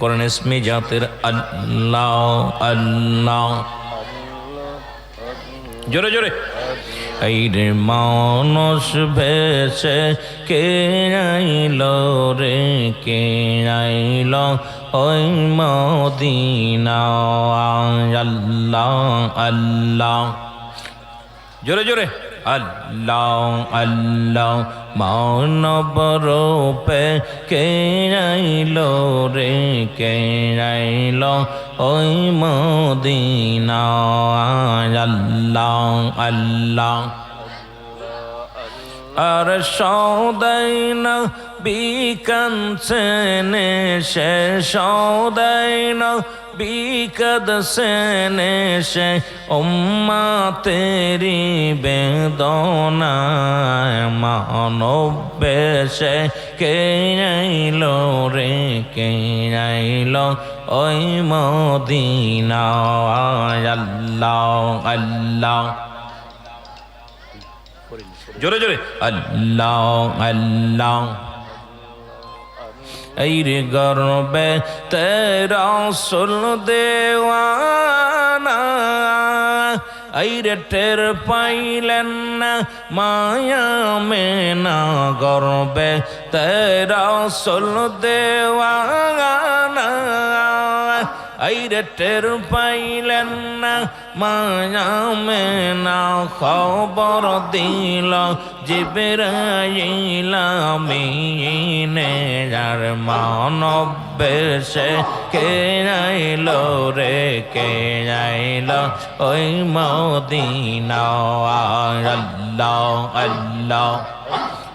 করেন ইসমি জাতের আল্লাহ আল্লাহ। জোরে জোরে। এই রে মানুষ ভেসে কে আইল রে, কে আইল ওই মদিনা। আল্লাহ আল্লাহ। জোরে জোরে। আল্লাহ আল্লাহ মানব রূপে কেড়াইল রে কেড়াইল ওই মদিনা। আল্লাহ আল্লাহ। আর সৌদাইন বিকনসেন সে, সৌদাইন বিকদ সেনে সে উম্মা তেরি বেদনা মানব বেশে কে আইল রে, কে আইল ওই মদিনা আল্লাহ আল্লাহ। জোরে জোরে। আল্লাহ আল্লাহ। এই রে গর্বে তেরা সুল দেওয়ানা। এই রে টের পাইলেন না মায়া আইরে টের পাইলেন না মায়া মেনা খবর দিল জিবরাইলামিনে যার মানব বেশে কে আইল রে কে আইল ওই মদিনা আল্লাহ আল্লাহ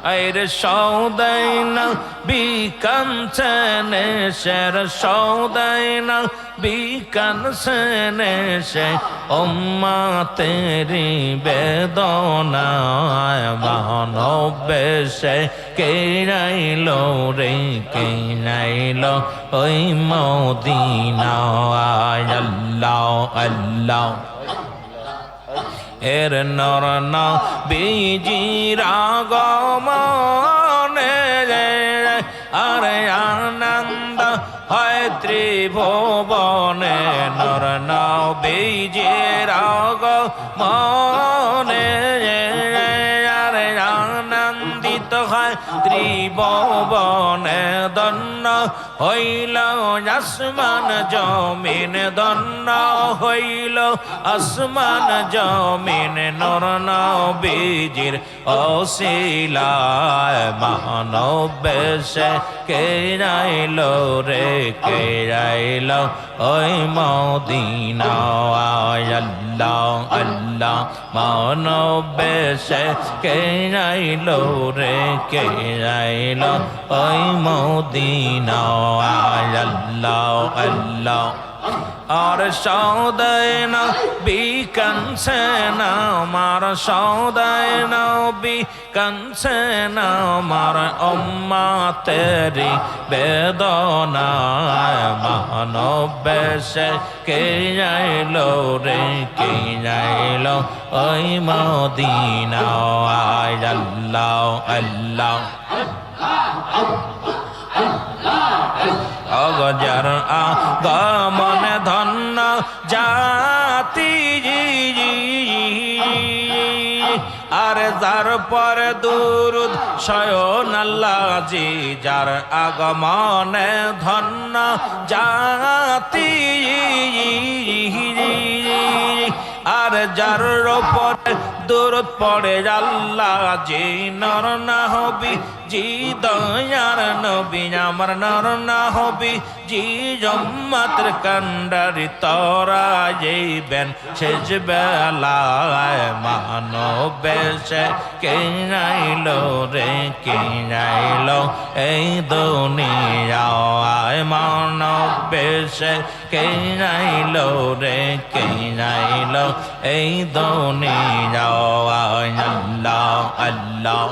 আইরে সৌদাইনা বিকানসেনে শের সৌদাইনা বিকানসেনে সে ওম্মা তেরি বেদনায় মানবে সে কে আইল রে, কে আইল ওই মদিনা আল্লাহ আল্লাহ। এর নর বিজির আগমনে আরে আনন্দ হয় ত্রিভুবনে। নর বিজির আগমনে ত্রিভুবনে দন্ন হইল আসমান জমিন দন্ন হইল আসমান জমিন নর বীজির অশিলায় মানব কে আইল রে কে আইল ওই মদিনা আল্লাহ আল্লাহ মানবেশে কে আইল রে কে আইল ওই মদিনা আল্লাহ আল্লাহ। আর সৌদয়ন বিকনসেন আমার সৌদয়ন বিকনসেন আমার অম্মা তেরি বেদনায় মানব সে কে আইল রে, কে আইল ওই মদিনা আল্লাহ আল্লাহ। অগজর আগমন ধন্য জাতি আর যার পর দুরুদ শয়ন আল্লাহজি যার আগমনে ধন্য জাতি আর যার ওপর দূরত পড়ে, আল্লাহ যে নর না হবি জি দয়ার নবী, আমার নর না হবি জি জম্মাত্র কান্ডারি তরা যাইবেন, শেষ বেলায় মানব বেশে কে আইল রে কে আইল এই দুনিয়ায় মানব বেশে কে আইল রে কে আইল এই দুনিয়ায় আল্লাহ আল্লাহ।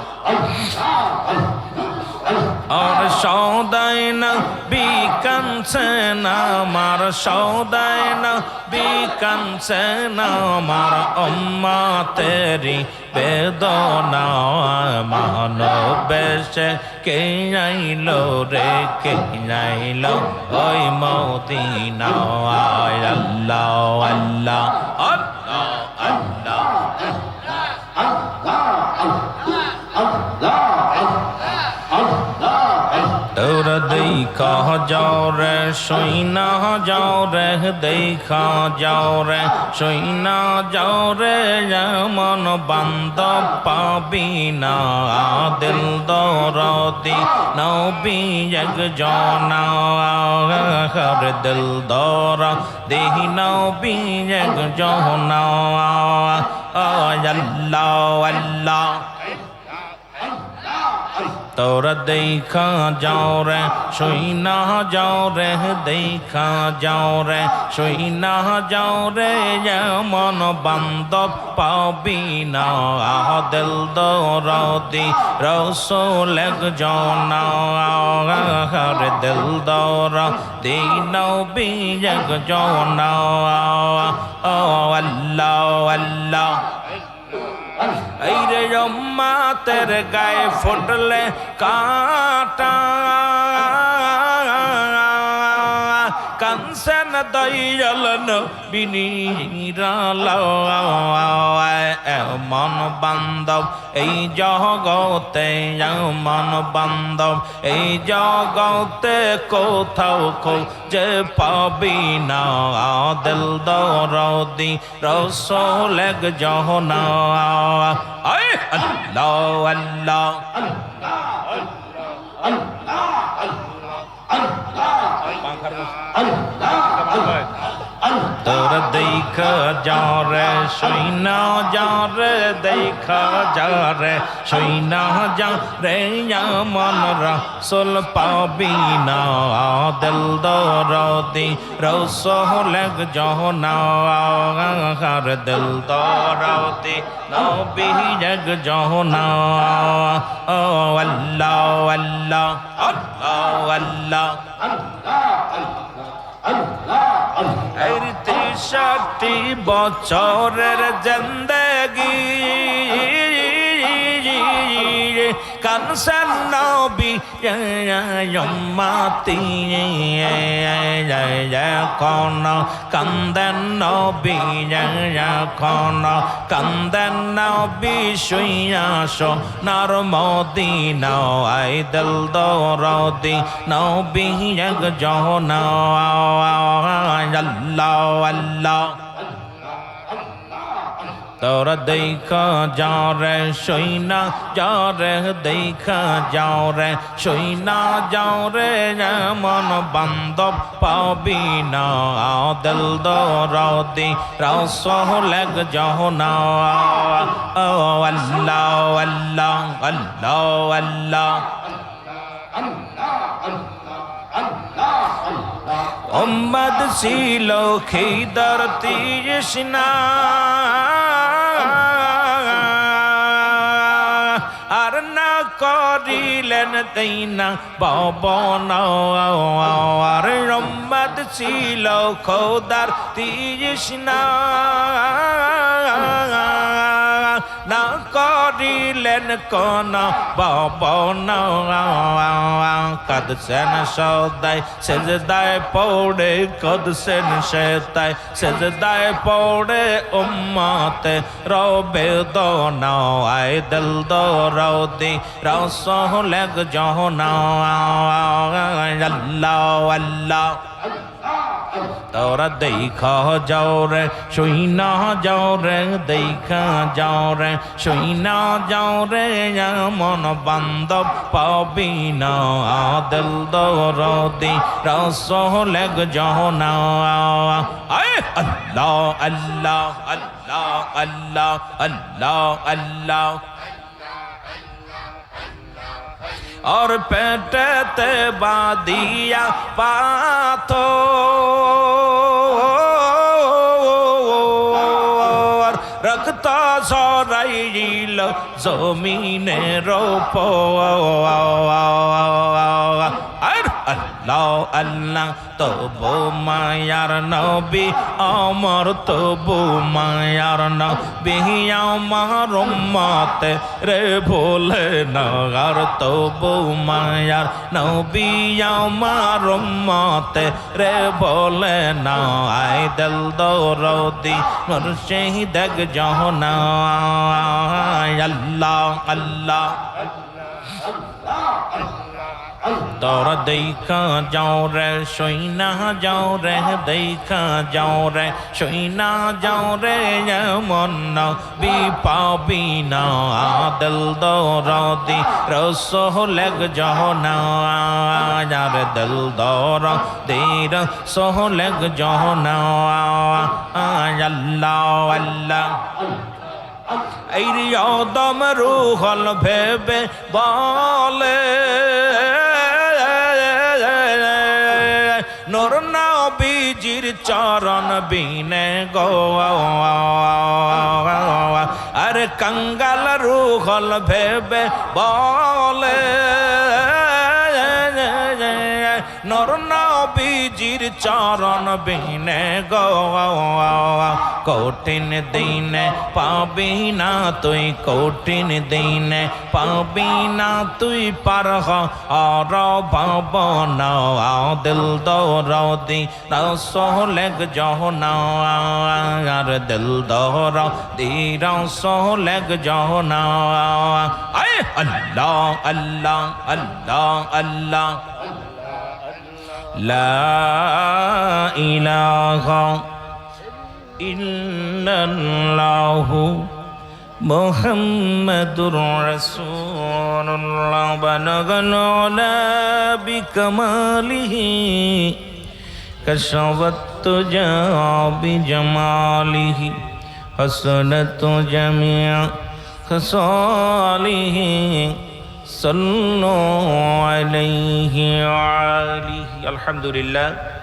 আর সৌদাই না বিকানছেন আমার সৌদাই না বিকানছেন আমার অম্মা তেরি বেদনা মানবেশে কে আইলো রে, কে আইলো ওই মদিনা আল্লাহ আল্লাহ। দেখা যাও রে সইনা যাও রে দেখা যাও রে সইনা যাও রে মন বান্ধব পাবি না দিল দরদি নবী এক জনা দিল দর দেহি নবী এক জনা আল্লাহ আল্লাহ তোরা দেখা যাও রে সইনা যাও রে দেখা যাও রে সইনা যাও রে মন বান্ধব পাবি না দিল দরদি রসোল জনা হর দিল দর দিন বিজগ জনা ও আল্লাহ আল্লাহ এই রে মাতের গায়ে ফুটলে কাটা। কানসেন দয়ালন বিনীরাল মন বান্ধব, এই জগতে মন বান্ধব, এই জগতে কোথাও কো যে পাবি না। দিল দরদি রসোলেগ জহনা। আয় আল্লাহ আল্লাহ। তোর দেখা যা রে সৈনা যা রে দেখা যা রে সৈনা যা রে মন রসল পাবি না দিল দরদি রসোলেগ জহনা হর দিল দরদি নবী জগ জহনা ও আল্লাহ আল্লাহ আল্লাহ আল্লাহ এই তেষট্টি বছরের জন্দগি। কানসান নবী মাতি কোন কান্দেন নবী কোন কান্দেন নবী শুয়াস নার মদিনা আই দিল দরদি নবী এক জহনা আল্লাহ আল্লাহ তোরা দেখা যাও রে সইনা যাও রে দেখা যাও রে সইনা যাও রে মন বান্ধব পাবি না। দিল দরদি রসলেগ জহনা ও আল্লাহ আল্লাহ আল্লাহ আল্লাহ। উম্মদ ছিল খিদর তৃষ্ণা। আর না করিলেন তাই না ববন আর উম্মদ ছিল খোদার তৃষ্ণা। না করিলেন কোন ববন কদসেন সদাই, সেজদায় পৌড়ে কদসেন শেতায় সেজদায় পৌড়ে উম্মতে রবে দোনা আয় দিল দো রৌদি রসহ লেগ জহনা আল্লাহ আল্লাহ। তোরা দেখা যাও রে সইনা যাও রে দেখা যাও রে সইনা যাও রে মন বান্ধব পাবি না দিল দরদি রসলেগ জহনা আল্লাহ আল্লাহ আল্লাহ আল্লাহ আল্লাহ আল্লাহ और पेटते बादिया पाथो রক্ত সরাইল রইল জমিনের আর আল্লাহ, তবু মায়ার নবী আমার তবু মায়ার নবী আমার মতে রে ভোলে নগর তবু মায়ার নবী আমার মতে রে ভোলে না। আই দিল দৌরদি মুর্শিদ জহনা আল্লাহ আল্লাহ। তোর দেখা যাও রে সইনা যাও রে, দেখা যাও রে সইনা যাও রে মন বি পাবি না দিল দৌরদি রসোহলেগ জহনা যার দিল দৌর দের সোহলেগ জহনা আল্লাহ আল্লাহ। এই অদম রুহল ভেবে বলে নোর নবীজির চরণ বিনে গো। আর কঙ্গাল রুহল ভেবে বলে। নর নবীজির চরণ বিনে কঠিন দিনে পাবি না তুই, কঠিন দিনে পাবি না তুই পার আর ভবন দিল দৌরদি সোহলেগ জহনা, আর দিল দৌর দীর সোহলেগ জহনা। আল্লাহ আল্লাহ আল্লাহ আল্লাহ। لا إله إلا الله محمد رسول الله بلغ العلا بكماله كشفت جاء بجماله حسنت جميع خصاله صلوا عليه وعليه الحمد لله.